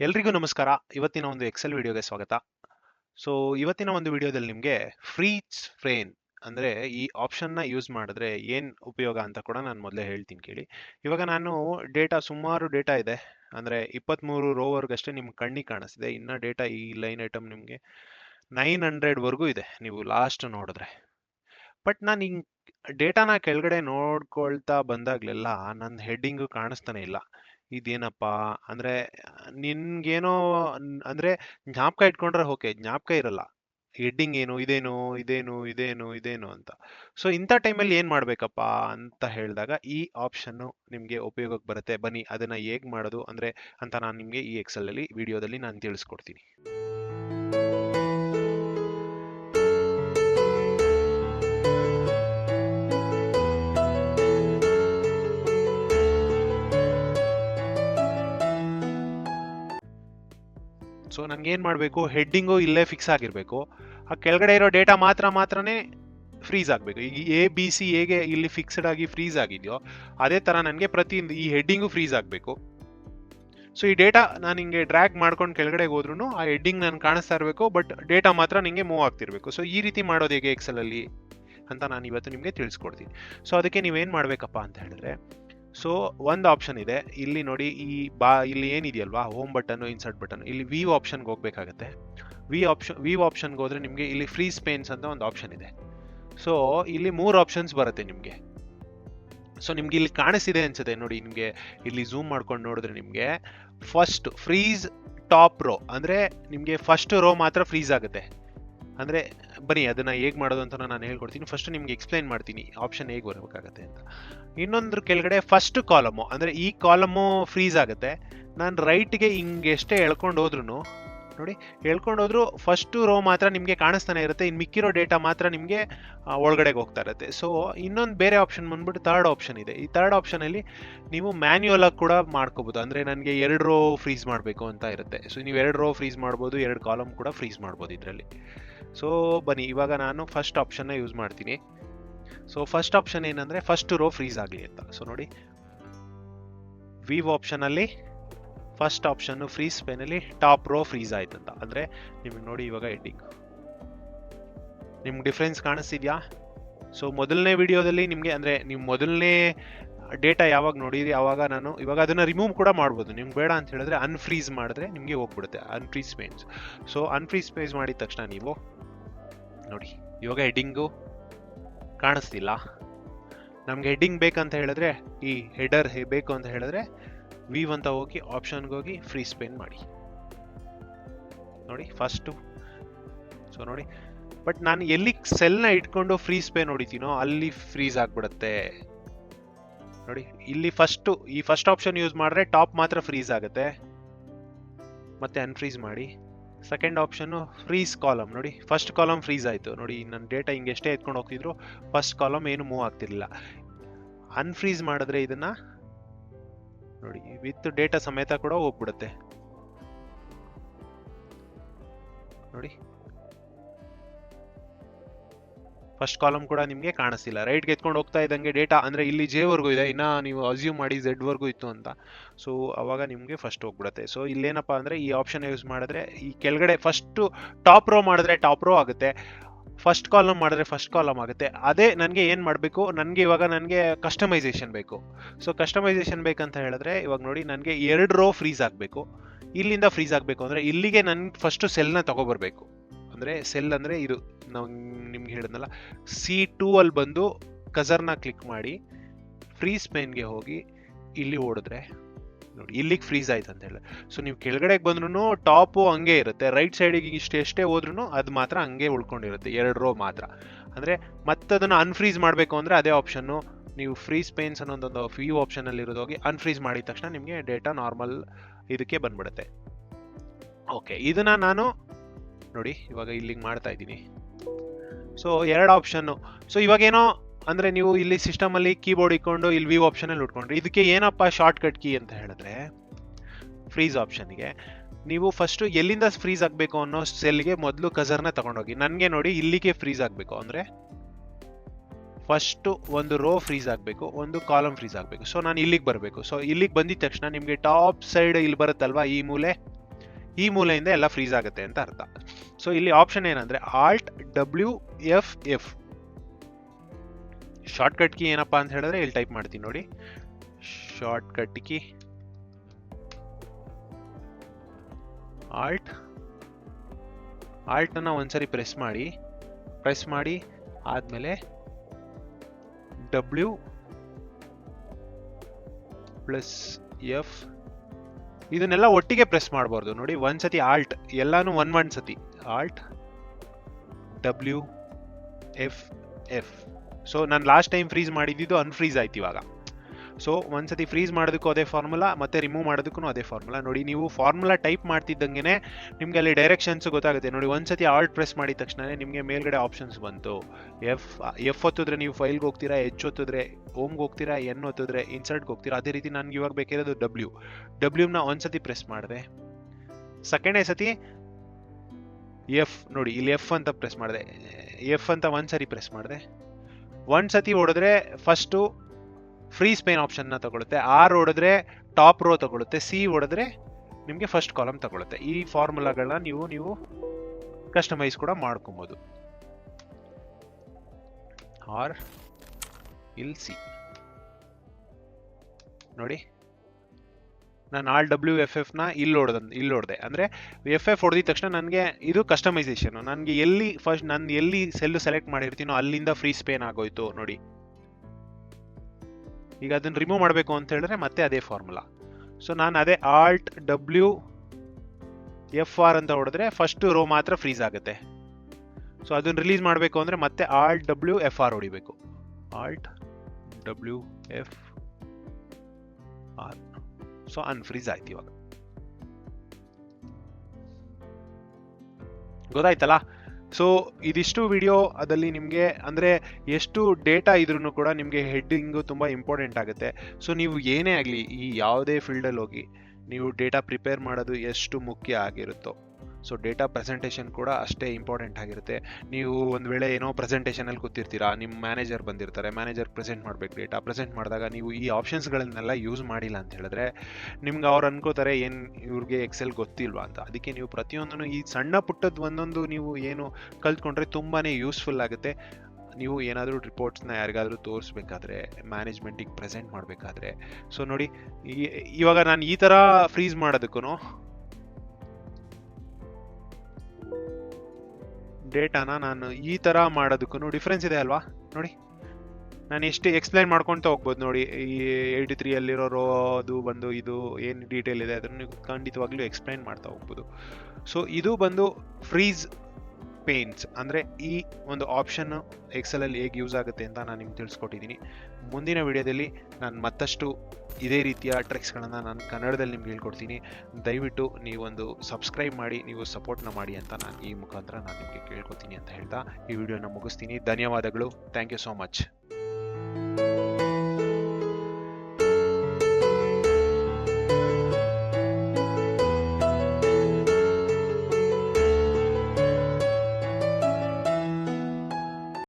ಎಲ್ರಿಗೂ ನಮಸ್ಕಾರ. ಇವತ್ತಿನ ಒಂದು ಎಕ್ಸೆಲ್ ವಿಡಿಯೋಗೆ ಸ್ವಾಗತ. ಸೊ ಇವತ್ತಿನ ಒಂದು ವಿಡಿಯೋದಲ್ಲಿ ನಿಮಗೆ ಫ್ರೀ ಫ್ರೇನ್ ಅಂದರೆ ಈ ಆಪ್ಷನ್ನ ಯೂಸ್ ಮಾಡಿದ್ರೆ ಏನು ಉಪಯೋಗ ಅಂತ ಕೂಡ ನಾನು ಮೊದಲೇ ಹೇಳ್ತೀನಿ ಕೇಳಿ. ಇವಾಗ ನಾನು ಡೇಟಾ ಸುಮಾರು ಡೇಟಾ ಇದೆ. ಅಂದರೆ ಇಪ್ಪತ್ತ್ಮೂರು ರೋವರ್ಗಷ್ಟೇ ನಿಮ್ಗೆ ಕಣ್ಣಿಗೆ ಕಾಣಿಸ್ತಿದೆ. ಇನ್ನು ಡೇಟಾ ಈ ಲೈನ್ ಐಟಮ್ ನಿಮಗೆ ನೈನ್ ಹಂಡ್ರೆಡ್ವರೆಗೂ ಇದೆ ನೀವು ಲಾಸ್ಟ್ ನೋಡಿದ್ರೆ. ಬಟ್ ನಾನು ಹಿಂಗೆ ಡೇಟಾನ ಕೆಳಗಡೆ ನೋಡ್ಕೊಳ್ತಾ ಬಂದಾಗಲೆಲ್ಲ ನನ್ನ ಹೆಡ್ಡಿಂಗು ಕಾಣಿಸ್ತಾನೆ ಇಲ್ಲ. ಇದೇನಪ್ಪ? ಅಂದ್ರೆ, ನಿನ್ಗೇನೋ ಅಂದ್ರೆ ಜ್ಞಾಪಕ ಇಟ್ಕೊಂಡ್ರೆ ಓಕೆ, ಜ್ಞಾಪಕ ಇರಲ್ಲ. ಹೆಡ್ಡಿಂಗ್ ಏನು, ಇದೇನು ಇದೇನು ಇದೇನು ಇದೇನು ಅಂತ. ಸೊ, ಇಂಥ ಟೈಮಲ್ಲಿ ಏನು ಮಾಡಬೇಕಪ್ಪ ಅಂತ ಹೇಳಿದಾಗ ಈ ಆಪ್ಷನ್ನು ನಿಮಗೆ ಉಪಯೋಗಕ್ಕೆ ಬರುತ್ತೆ. ಬನ್ನಿ, ಅದನ್ನು ಹೇಗೆ ಮಾಡೋದು ಅಂದರೆ ಅಂತ ನಾನು ನಿಮಗೆ ಈ ಎಕ್ಸಲಲ್ಲಿ ವಿಡಿಯೋದಲ್ಲಿ ನಾನು ತಿಳಿಸ್ಕೊಡ್ತೀನಿ. ಸೊ ಏನು ಮಾಡಬೇಕು? ಹೆಡ್ಡಿಂಗು ಇಲ್ಲೇ ಫಿಕ್ಸ್ ಆಗಿರಬೇಕು. ಆ ಕೆಳಗಡೆ ಇರೋ ಡೇಟಾ ಮಾತ್ರ ಮಾತ್ರನೇ ಫ್ರೀಸ್ ಆಗಬೇಕು. ಈಗ ಎ ಬಿ ಸಿ ಹೇಗೆ ಇಲ್ಲಿ ಫಿಕ್ಸ್ಡ್ ಆಗಿ ಫ್ರೀಸ್ ಆಗಿದೆಯೋ, ಅದೇ ಥರ ನನಗೆ ಪ್ರತಿಯೊಂದು ಈ ಹೆಡ್ಡಿಂಗು ಫ್ರೀಸ್ ಆಗಬೇಕು. ಸೊ ಈ ಡೇಟಾ ನಾನು ಹಿಂಗೆ ಡ್ರ್ಯಾಗ್ ಮಾಡ್ಕೊಂಡು ಕೆಳಗಡೆ ಹೋದ್ರೂ ಆ ಹೆಡ್ಡಿಂಗ್ ನಾನು ಕಾಣಿಸ್ತಾ ಇರಬೇಕು ಬಟ್ ಡೇಟಾ ಮಾತ್ರ ನಿಮಗೆ ಮೂವ್ ಆಗ್ತಿರಬೇಕು. ಸೊ ಈ ರೀತಿ ಮಾಡೋದು ಹೇಗೆ ಎಕ್ಸಲಲ್ಲಿ ಅಂತ ನಾನು ಇವತ್ತು ನಿಮಗೆ ತಿಳಿಸ್ಕೊಡ್ತೀನಿ. ಸೊ ಅದಕ್ಕೆ ನೀವೇನು ಮಾಡಬೇಕಪ್ಪ ಅಂತ ಹೇಳಿದ್ರೆ ಸೊ ಒಂದು ಆಪ್ಷನ್ ಇದೆ. ಇಲ್ಲಿ ನೋಡಿ ಈ ಬಾ, ಇಲ್ಲಿ ಏನಿದೆಯಲ್ವಾ? ಹೋಮ್ ಬಟನ್ ಇನ್ಸರ್ಟ್ ಬಟನ್ ಇಲ್ಲಿ ವಿವ್ ಆಪ್ಷನ್ಗೆ ಹೋಗ್ಬೇಕಾಗತ್ತೆ. ವಿ ಆಪ್ಷನ್ ವಿ ಆಪ್ಷನ್ಗೆ ಹೋದರೆ ನಿಮಗೆ ಇಲ್ಲಿ ಫ್ರೀ ಸ್ಪೇನ್ಸ್ ಅಂತ ಒಂದು ಆಪ್ಷನ್ ಇದೆ. ಸೊ ಇಲ್ಲಿ ಮೂರು ಆಪ್ಷನ್ಸ್ ಬರುತ್ತೆ ನಿಮಗೆ. ಸೊ ನಿಮ್ಗೆ ಇಲ್ಲಿ ಕಾಣಿಸ್ತಿದೆ ಅನ್ಸುತ್ತೆ ನೋಡಿ ನಿಮಗೆ. ಇಲ್ಲಿ ಝೂಮ್ ಮಾಡ್ಕೊಂಡು ನೋಡಿದ್ರೆ ನಿಮಗೆ ಫಸ್ಟ್ ಫ್ರೀಸ್ ಟಾಪ್ ರೋ ಅಂದರೆ ನಿಮಗೆ ಫಸ್ಟ್ ರೋ ಮಾತ್ರ ಫ್ರೀಸ್ ಆಗುತ್ತೆ. ಅಂದರೆ ಬನ್ನಿ, ಅದನ್ನ ಹೇಗೆ ಮಾಡೋದು ಅಂತ ನಾನು ಹೇಳ್ಕೊಡ್ತೀನಿ. ಫಸ್ಟ್ ನಿಮ್ಗೆ ಎಕ್ಸ್ಪ್ಲೈನ್ ಮಾಡ್ತೀನಿ ಆಪ್ಷನ್ ಹೇಗೆ ಬರಬೇಕಾಗತ್ತೆ ಅಂತ. ಇನ್ನೊಂದ್ರ ಕೆಳಗಡೆ ಫಸ್ಟ್ ಕಾಲಮು ಅಂದರೆ ಈ ಕಾಲಮು ಫ್ರೀಸ್ ಆಗುತ್ತೆ. ನಾನು ರೈಟ್ಗೆ ಹಿಂಗೆ ಎಷ್ಟೇ ಎಳ್ಕೊಂಡು ಹೋದ್ರು ನೋಡಿ ಹೇಳ್ಕೊಂಡು ಹೋದ್ರು ಫಸ್ಟ್ ರೋ ಮಾತ್ರ ನಿಮಗೆ ಕಾಣಿಸ್ತಾನೆ ಇರುತ್ತೆ ಇನ್ನು ಮಿಕ್ಕಿರೋ ಡೇಟಾ ಮಾತ್ರ ನಿಮಗೆ ಒಳಗಡೆಗೆ ಹೋಗ್ತಾ ಇರುತ್ತೆ. ಸೊ ಇನ್ನೊಂದು ಬೇರೆ ಆಪ್ಷನ್ ಬಂದ್ಬಿಟ್ಟು ಥರ್ಡ್ ಆಪ್ಷನ್ ಇದೆ. ಈ ಥರ್ಡ್ ಆಪ್ಷನಲ್ಲಿ ನೀವು ಮ್ಯಾನ್ಯುಯಲ್ ಕೂಡ ಮಾಡ್ಕೋಬೋದು. ಅಂದರೆ ನನಗೆ ಎರಡು ರೋ ಫ್ರೀಸ್ ಮಾಡಬೇಕು ಅಂತ ಇರುತ್ತೆ. ಸೊ ನೀವು ಎರಡು ರೋ ಫ್ರೀಸ್ ಮಾಡ್ಬೋದು, ಎರಡು ಕಾಲಮ್ ಕೂಡ ಫ್ರೀಸ್ ಮಾಡ್ಬೋದು ಇದರಲ್ಲಿ. ಸೊ ಬನ್ನಿ, ಇವಾಗ ನಾನು ಫಸ್ಟ್ ಆಪ್ಷನ್ನ ಯೂಸ್ ಮಾಡ್ತೀನಿ. ಸೊ ಫಸ್ಟ್ ಆಪ್ಷನ್ ಏನಂದರೆ ಫಸ್ಟ್ ರೋ ಫ್ರೀಸ್ ಆಗಲಿ ಅಂತ. ಸೊ ನೋಡಿ. ವಿವ್ ಆಪ್ಷನಲ್ಲಿ ಫಸ್ಟ್ ಆಪ್ಷನ್ನು ಫ್ರೀಸ್ ಪೇನಲ್ಲಿ ಟಾಪ್ ರೋ ಫ್ರೀಸ್ ಆಯ್ತು ಅಂತ. ಅಂದರೆ ನಿಮಗೆ ನೋಡಿ ಇವಾಗ ಎಡಿಂಗ್ ನಿಮ್ಗೆ ಡಿಫ್ರೆನ್ಸ್ ಕಾಣಿಸ್ತಿದ್ಯಾ? ಸೊ ಮೊದಲನೇ ವಿಡಿಯೋದಲ್ಲಿ ನಿಮಗೆ ಅಂದರೆ ನೀವು ಮೊದಲನೇ ಡೇಟಾ ಯಾವಾಗ ನೋಡಿದ್ರಿ ಆವಾಗ ನಾನು ಇವಾಗ ಅದನ್ನು ರಿಮೂವ್ ಕೂಡ ಮಾಡ್ಬೋದು. ನಿಮ್ಗೆ ಬೇಡ ಅಂತ ಹೇಳಿದ್ರೆ ಅನ್ಫ್ರೀಸ್ ಮಾಡಿದ್ರೆ ನಿಮಗೆ ಹೋಗ್ಬಿಡುತ್ತೆ unfreeze panes so unfreeze panes ಮಾಡಿದ ತಕ್ಷಣ ನೀವು ನೋಡಿ, ಇವಾಗ ಹೆಡ್ಡಿಂಗು ಕಾಣಿಸ್ತಿಲ್ಲ. ನಮ್ಗೆ ಹೆಡ್ಡಿಂಗ್ ಬೇಕಂತ ಹೇಳಿದ್ರೆ, ಈ ಹೆಡರ್ ಬೇಕು ಅಂತ ಹೇಳಿದ್ರೆ ವೀವ್ ಅಂತ ಹೋಗಿ ಆಪ್ಷನ್ಗೆ ಹೋಗಿ ಫ್ರೀ ಸ್ಪೇನ್ ಮಾಡಿ. ನೋಡಿ ಫಸ್ಟು ಸೊ ನೋಡಿ ಬಟ್ ನಾನು ಎಲ್ಲಿ ಸೆಲ್ನ ಇಟ್ಕೊಂಡು ಫ್ರೀ ಸ್ಪೇನ್ ಹೊಡಿತೀನೋ, ಅಲ್ಲಿ ಫ್ರೀಸ್ ಆಗ್ಬಿಡುತ್ತೆ. ನೋಡಿ, ಇಲ್ಲಿ ಫಸ್ಟು ಈ ಫಸ್ಟ್ ಆಪ್ಷನ್ ಯೂಸ್ ಮಾಡಿದ್ರೆ ಟಾಪ್ ಮಾತ್ರ ಫ್ರೀಸ್ ಆಗುತ್ತೆ. ಮತ್ತೆ ಅನ್ಫ್ರೀಸ್ ಮಾಡಿ. ಸೆಕೆಂಡ್ ಆಪ್ಷನ್ನು ಫ್ರೀಸ್ ಕಾಲಮ್ ನೋಡಿ ಫಸ್ಟ್ ಕಾಲಮ್ ಫ್ರೀಸ್ ಆಯಿತು. ನೋಡಿ ನನ್ನ ಡೇಟಾ ಹಿಂಗೆ ಎಷ್ಟೇ ಎತ್ಕೊಂಡು ಹೋಗ್ತಿದ್ರು ಫಸ್ಟ್ ಕಾಲಮ್ ಏನು ಮೂವ್ ಆಗ್ತಿರಲಿಲ್ಲ. ಅನ್ಫ್ರೀಸ್ ಮಾಡಿದ್ರೆ ಇದನ್ನ, ನೋಡಿ ವಿತ್ ಡೇಟಾ ಸಮೇತ ಕೂಡ ಹೋಗ್ಬಿಡುತ್ತೆ. ನೋಡಿ. ಫಸ್ಟ್ ಕಾಲಮ್ ಕೂಡ ನಿಮಗೆ ಕಾಣಿಸ್ತಿಲ್ಲ ರೈಟ್ಗೆ ಎತ್ಕೊಂಡು ಹೋಗ್ತಾ ಇದ್ದಂಗೆ ಡೇಟಾ ಅಂದರೆ ಇಲ್ಲಿ ಜೆ ವರ್ಗೂ ಇದೆ, ಇನ್ನು ನೀವು ಅಸ್ಯೂಮ್ ಮಾಡಿ ಝೆಡ್ ವರ್ಗೂ ಇತ್ತು ಅಂತ. ಸೊ ಅವಾಗ ನಿಮಗೆ ಫಸ್ಟ್ ಹೋಗ್ಬಿಡುತ್ತೆ. ಸೊ ಇಲ್ಲೇನಪ್ಪ ಅಂದರೆ ಈ ಆಪ್ಷನ್ ಯೂಸ್ ಮಾಡಿದ್ರೆ ಈ ಕೆಳಗಡೆ ಫಸ್ಟು ಟಾಪ್ ರೋ ಮಾಡಿದ್ರೆ ಟಾಪ್ ರೋ ಆಗುತ್ತೆ. ಫಸ್ಟ್ ಕಾಲಮ್ ಮಾಡಿದ್ರೆ ಫಸ್ಟ್ ಕಾಲಮ್ ಆಗುತ್ತೆ. ಅದೇ ನನಗೆ ಏನು ಮಾಡಬೇಕು? ನನಗೆ ಇವಾಗ ನನಗೆ ಕಸ್ಟಮೈಸೇಷನ್ ಬೇಕು. ಸೊ ಕಸ್ಟಮೈಸೇಷನ್ ಬೇಕಂತ ಹೇಳಿದ್ರೆ ಇವಾಗ ನೋಡಿ ನನಗೆ ಎರಡು ರೋ ಫ್ರೀಸ್ ಆಗಬೇಕು. ಇಲ್ಲಿಂದ ಫ್ರೀಸ್ ಆಗಬೇಕು ಅಂದರೆ ಇಲ್ಲಿಗೆ ನನ್ನ ಫಸ್ಟು ಸೆಲ್ನ ತಗೊಬರ್ಬೇಕು. ಅಂದರೆ ಸೆಲ್ ಅಂದರೆ ಇದು ನಾವು ನಿಮ್ಗೆ ಹೇಳಿದ್ನಲ್ಲ ಸಿ ಟೂ ಅಲ್ಲಿ ಬಂದು ಕಜರ್ನ ಕ್ಲಿಕ್ ಮಾಡಿ ಫ್ರೀಸ್ ಪೇನ್ಗೆ ಹೋಗಿ ಇಲ್ಲಿ ಓಡಿದ್ರೆ, ನೋಡಿ ಇಲ್ಲಿಗೆ ಫ್ರೀಸ್ ಆಯ್ತು ಅಂತ ಹೇಳಿ. ಸೊ ನೀವು ಕೆಳಗಡೆಗೆ ಬಂದ್ರೂ ಟಾಪು ಹಂಗೆ ಇರುತ್ತೆ ರೈಟ್ ಸೈಡಿಗೆ ಇಷ್ಟು ಎಷ್ಟೇ ಹೋದ್ರೂ ಅದು ಮಾತ್ರ ಹಂಗೆ ಉಳ್ಕೊಂಡಿರುತ್ತೆ, ಎರಡು ರೋ ಮಾತ್ರ. ಅಂದರೆ ಮತ್ತದನ್ನು ಅನ್ಫ್ರೀಸ್ ಮಾಡಬೇಕು ಅಂದರೆ ಅದೇ ಆಪ್ಷನ್ನು ನೀವು ಫ್ರೀಸ್ ಪೇನ್ಸ್ ಅನ್ನೋದೊಂದು ವ್ಯೂ ಆಪ್ಷನಲ್ಲಿ ಇರೋದು ಹೋಗಿ ಅನ್ಫ್ರೀಸ್ ಮಾಡಿದ ತಕ್ಷಣ ನಿಮಗೆ ಡೇಟಾ ನಾರ್ಮಲ್ ಇದಕ್ಕೆ ಬಂದ್ಬಿಡುತ್ತೆ. ಓಕೆ ಇದನ್ನ ನಾನು ನೋಡಿ, ಇವಾಗ ಇಲ್ಲಿಗೆ ಮಾಡ್ತಾ ಇದ್ದೀನಿ. ಸೊ ಎರಡು ಆಪ್ಷನ್ನು ಸೊ ಇವಾಗೇನೋ ಅಂದರೆ ನೀವು ಇಲ್ಲಿ ಸಿಸ್ಟಮಲ್ಲಿ ಕೀಬೋರ್ಡ್ ಇಟ್ಕೊಂಡು ಇಲ್ಲಿ ವ್ಯೂ ಆಪ್ಷನಲ್ಲಿ ಉಟ್ಕೊಂಡ್ರಿ. ಇದಕ್ಕೆ ಏನಪ್ಪ ಶಾರ್ಟ್ ಕಟ್ ಕೀ ಅಂತ ಹೇಳಿದ್ರೆ ಫ್ರೀಸ್ ಆಪ್ಷನ್ಗೆ ನೀವು ಫಸ್ಟು ಎಲ್ಲಿಂದ ಫ್ರೀಸ್ ಆಗಬೇಕು ಅನ್ನೋ ಸೆಲ್ಗೆ ಮೊದಲು ಕಸರ್ನ ತಗೊಂಡೋಗಿ. ನನಗೆ ನೋಡಿ ಇಲ್ಲಿಗೆ ಫ್ರೀಸ್ ಆಗಬೇಕು. ಅಂದರೆ ಫಸ್ಟು ಒಂದು ರೋ ಫ್ರೀಸ್ ಆಗಬೇಕು, ಒಂದು ಕಾಲಮ್ ಫ್ರೀಸ್ ಆಗಬೇಕು. ಸೊ ನಾನು ಇಲ್ಲಿಗೆ ಬರಬೇಕು. ಸೊ ಇಲ್ಲಿಗೆ ಬಂದಿದ ತಕ್ಷಣ ನಿಮಗೆ ಟಾಪ್ ಸೈಡ್ ಇಲ್ಲಿ ಬರುತ್ತಲ್ವ, ಈ ಮೂಲೆ? ಈ ಮೂಲೆಯಿಂದ ಎಲ್ಲ ಫ್ರೀಸ್ ಆಗುತ್ತೆ ಅಂತ ಅರ್ಥ. ಸೊ ಇಲ್ಲಿ ಆಪ್ಷನ್ ಏನಂದ್ರೆ Alt W F F shortcut key ಏನಪ್ಪಾ ಅಂತ ಹೇಳಿದ್ರೆ ಇಲ್ಲಿ ಟೈಪ್ ಮಾಡ್ತೀನಿ ನೋಡಿ. Shortcut key Alt Alt ಅನ್ನ ಒಂದ್ಸರಿ ಪ್ರೆಸ್ ಮಾಡಿ. ಪ್ರೆಸ್ ಮಾಡಿ, ಆದ್ಮೇಲೆ ಡಬ್ಲ್ಯೂ ಪ್ಲಸ್ ಎಫ್ ಇದನ್ನೆಲ್ಲ ಒಟ್ಟಿಗೆ ಪ್ರೆಸ್ ಮಾಡಬಾರ್ದು. ನೋಡಿ, ಒಂದ್ಸತಿ ಆಲ್ಟ್ ಎಲ್ಲಾನು ಒನ್ ಒನ್ ಸತಿ Alt W F F so ನಾನು ಲಾಸ್ಟ್ ಟೈಮ್ ಫ್ರೀಸ್ ಮಾಡಿದ್ದು ಅನ್ಫ್ರೀಸ್ ಆಯ್ತು ಇವಾಗ. ಸೊ ಒಂದ್ಸತಿ ಫ್ರೀಸ್ ಮಾಡೋದಕ್ಕೂ ಅದೇ ಫಾರ್ಮುಲಾ ಮತ್ತೆ ರಿಮೂವ್ ಮಾಡೋದಕ್ಕೂ ಅದೇ ಫಾರ್ಮುಲಾ ನೋಡಿ, ನೀವು ಫಾರ್ಮುಲಾ ಟೈಪ್ ಮಾಡ್ತಿದ್ದಂಗೆ ನಿಮಗೆ ಅಲ್ಲಿ ಡೈರೆಕ್ಷನ್ಸ್ ಗೊತ್ತಾಗುತ್ತೆ. ನೋಡಿ, ಒಂದ್ಸತಿ ಆಲ್ಟ್ ಪ್ರೆಸ್ ಮಾಡಿದ ತಕ್ಷಣ ನಿಮಗೆ ಮೇಲ್ಗಡೆ ಆಪ್ಷನ್ಸ್ ಬಂತು. ಎಫ್ ಎಫ್ ಒತ್ತಿದ್ರೆ ನೀವು ಫೈಲ್ಗೆ ಹೋಗ್ತೀರಾ ಎಚ್ ಒತ್ತಿದ್ರೆ ಓಮ್ಗೆ ಹೋಗ್ತೀರಾ ಎನ್ ಒತ್ತಿದ್ರೆ ಇನ್ಸರ್ಟ್ಗೆ ಹೋಗ್ತೀರಾ, ಅದೇ ರೀತಿ ನನ್ಗೆ ಇವಾಗ ಬೇಕಿರೋದು ಡಬ್ಲ್ಯೂ ಡಬ್ಲ್ಯೂನ ಒಂದ್ಸತಿ ಪ್ರೆಸ್ ಮಾಡಿದೆ ಸೆಕೆಂಡೇ ಸತಿ ಎಫ್ ನೋಡಿ, ಇಲ್ಲಿ ಎಫ್ ಅಂತ ಪ್ರೆಸ್ ಮಾಡಿದೆ. ಎಫ್ ಅಂತ ಒಂದ್ಸರಿ ಪ್ರೆಸ್ ಮಾಡಿದೆ. ಒಂದು ಸತಿ ಹೊಡೆದ್ರೆ ಫಸ್ಟು ಫ್ರೀ ಸ್ಪೇನ್ ಆಪ್ಷನ್ನ ತಗೊಳುತ್ತೆ. ಆರ್ ಹೊಡೆದ್ರೆ ಟಾಪ್ ರೋ ತಗೊಳುತ್ತೆ. ಸಿ ಹೊಡೆದ್ರೆ ನಿಮಗೆ ಫಸ್ಟ್ ಕಾಲಮ್ ತಗೊಳುತ್ತೆ. ಈ ಫಾರ್ಮುಲಾಗಳನ್ನ ನೀವು ನೀವು ಕಸ್ಟಮೈಸ್ ಕೂಡ ಮಾಡ್ಕೊಬೋದು. ಆರ್ ಇಲ್ ಸಿ ನೋಡಿ. ನಾನು ಆಲ್ ಡಬ್ಲ್ಯೂ ಎಫ್ ಎಫ್ನ ಇಲ್ಲಿ ಹೊಡೆದ ಇಲ್ಲಿ ಹೊಡೆದೆ ಅಂದ್ರೆ ಎಫ್ ಎಫ್ ಹೊಡೆದ ತಕ್ಷಣ ನನಗೆ ಇದು ಕಸ್ಟಮೈಸೇಷನು ನನಗೆ ಎಲ್ಲಿ ಫಸ್ಟ್ ನಾನು ಎಲ್ಲಿ ಸೆಲ್ ಸೆಲೆಕ್ಟ್ ಮಾಡಿರ್ತೀನೋ ಅಲ್ಲಿಂದ ಫ್ರೀ ಸ್ಪೇನ್ ಆಗೋಯ್ತು ನೋಡಿ. ಈಗ ಅದನ್ನ ರಿಮೂವ್ ಮಾಡಬೇಕು ಅಂತ ಹೇಳಿದ್ರೆ ಮತ್ತೆ ಅದೇ ಫಾರ್ಮುಲಾ ಸೊ ನಾನು ಅದೇ ಆಲ್ಟ್ ಡಬ್ಲ್ಯೂ ಎಫ್ ಆರ್ ಅಂತ ಹೊಡೆದ್ರೆ ಫಸ್ಟ್ ರೋ ಮಾತ್ರ ಫ್ರೀಸ್ ಆಗುತ್ತೆ. ಸೊ ಅದನ್ನ ರಿಲೀಸ್ ಮಾಡಬೇಕು ಅಂದ್ರೆ ಮತ್ತೆ ಆಲ್ಟ್ ಡಬ್ಲ್ಯೂ ಎಫ್ ಆರ್ ಹೊಡಿಬೇಕು. Alt W F R so unfreeze ಆಯ್ತು ಇವಾಗ ಗೊತ್ತಾಯ್ತಲ್ಲ? ಸೊ ಇದಿಷ್ಟು ವಿಡಿಯೋ ಅದಲ್ಲಿ ನಿಮಗೆ, ಅಂದರೆ ಎಷ್ಟು ಡೇಟಾ ಇದ್ರೂ ಕೂಡ ನಿಮಗೆ ಹೆಡ್ಡಿಂಗು ತುಂಬ ಇಂಪಾರ್ಟೆಂಟ್ ಆಗುತ್ತೆ. ಸೊ ನೀವು ಏನೇ ಆಗಲಿ ಈ ಯಾವುದೇ ಫೀಲ್ಡಲ್ಲಿ ಹೋಗಿ, ನೀವು ಡೇಟಾ ಪ್ರಿಪೇರ್ ಮಾಡೋದು ಎಷ್ಟು ಮುಖ್ಯ ಆಗಿರುತ್ತೋ. ಸೊ ಡೇಟಾ ಪ್ರೆಸೆಂಟೇಷನ್ ಕೂಡ ಅಷ್ಟೇ ಇಂಪಾರ್ಟೆಂಟ್ ಆಗಿರುತ್ತೆ. ನೀವು ಒಂದು ವೇಳೆ ಏನೋ ಪ್ರೆಸೆಂಟೇಷನಲ್ಲಿ ಕೂತಿರ್ತೀರಾ ನಿಮ್ಮ ಮ್ಯಾನೇಜರ್ ಬಂದಿರ್ತಾರೆ ಮ್ಯಾನೇಜರ್ ಪ್ರೆಸೆಂಟ್ ಮಾಡಬೇಕು ಡೇಟಾ ಪ್ರೆಸೆಂಟ್ ಮಾಡಿದಾಗ ನೀವು ಈ ಆಪ್ಷನ್ಸ್ಗಳನ್ನೆಲ್ಲ ಯೂಸ್ ಮಾಡಿಲ್ಲ ಅಂತ ಹೇಳಿದ್ರೆ, ನಿಮ್ಗೆ ಅವ್ರು ಅನ್ಕೋತಾರೆ ಏನು ಇವ್ರಿಗೆ ಎಕ್ಸೆಲ್ ಗೊತ್ತಿಲ್ವಾ ಅಂತ. ಅದಕ್ಕೆ ನೀವು ಪ್ರತಿಯೊಂದನ್ನು ಈ ಸಣ್ಣ ಪುಟ್ಟದ ಒಂದೊಂದು ನೀವು ಏನು ಕಲ್ತ್ಕೊಂಡ್ರೆ ತುಂಬಾ ಯೂಸ್ಫುಲ್ ಆಗುತ್ತೆ. ನೀವು ಏನಾದರೂ ರಿಪೋರ್ಟ್ಸ್ನ ಯಾರಿಗಾದರೂ ತೋರಿಸ್ಬೇಕಾದ್ರೆ ಮ್ಯಾನೇಜ್ಮೆಂಟಿಗೆ ಪ್ರೆಸೆಂಟ್ ಮಾಡಬೇಕಾದ್ರೆ. ಸೊ ನೋಡಿ ಇವಾಗ ನಾನು ಈ ಥರ ಫ್ರೀಸ್ ಮಾಡೋದಕ್ಕೂ ಡೇಟಾನ ನಾನು ಈ ಥರ ಮಾಡೋದಕ್ಕೂ ಡಿಫ್ರೆನ್ಸ್ ಇದೆ ಅಲ್ವಾ? ನೋಡಿ. ನಾನು ಎಷ್ಟು ಎಕ್ಸ್ಪ್ಲೈನ್ ಮಾಡ್ಕೊಳ್ತಾ ಹೋಗ್ಬೋದು ನೋಡಿ. ಈ ಏಯ್ಟಿ ತ್ರೀಯಲ್ಲಿರೋ ಅದು ಬಂದು ಇದು ಏನು ಡೀಟೇಲ್ ಇದೆ ಅದನ್ನು ನೀವು ಖಂಡಿತವಾಗ್ಲೂ ಎಕ್ಸ್ಪ್ಲೈನ್ ಮಾಡ್ತಾ ಹೋಗ್ಬೋದು. ಸೊ ಇದು ಬಂದು ಫ್ರೀಸ್ ಪೇನ್ಸ್ ಅಂದರೆ ಈ ಒಂದು ಆಪ್ಷನ್ ಎಕ್ಸಲಲ್ಲಿ ಹೇಗೆ ಯೂಸ್ ಆಗುತ್ತೆ ಅಂತ ನಾನು ನಿಮ್ಗೆ ತಿಳಿಸ್ಕೊಟ್ಟಿದ್ದೀನಿ ಮುಂದಿನ ವಿಡಿಯೋದಲ್ಲಿ ನಾನು ಮತ್ತಷ್ಟು ಇದೇ ರೀತಿಯ ಟ್ರಿಕ್ಸ್ಗಳನ್ನು ನಾನು ಕನ್ನಡದಲ್ಲಿ ನಿಮ್ಗೆ ಹೇಳ್ಕೊಡ್ತೀನಿ. ದಯವಿಟ್ಟು ನೀವೊಂದು ಸಬ್ಸ್ಕ್ರೈಬ್ ಮಾಡಿ, ನೀವು ಸಪೋರ್ಟ್ನ ಮಾಡಿ ಅಂತ ನಾನು ಈ ಮುಖಾಂತರ ನಾನು ನಿಮಗೆ ಕೇಳ್ಕೊತೀನಿ ಅಂತ ಹೇಳ್ತಾ ಈ ವಿಡಿಯೋನ ಮುಗಿಸ್ತೀನಿ. ಧನ್ಯವಾದಗಳು. Thank you so much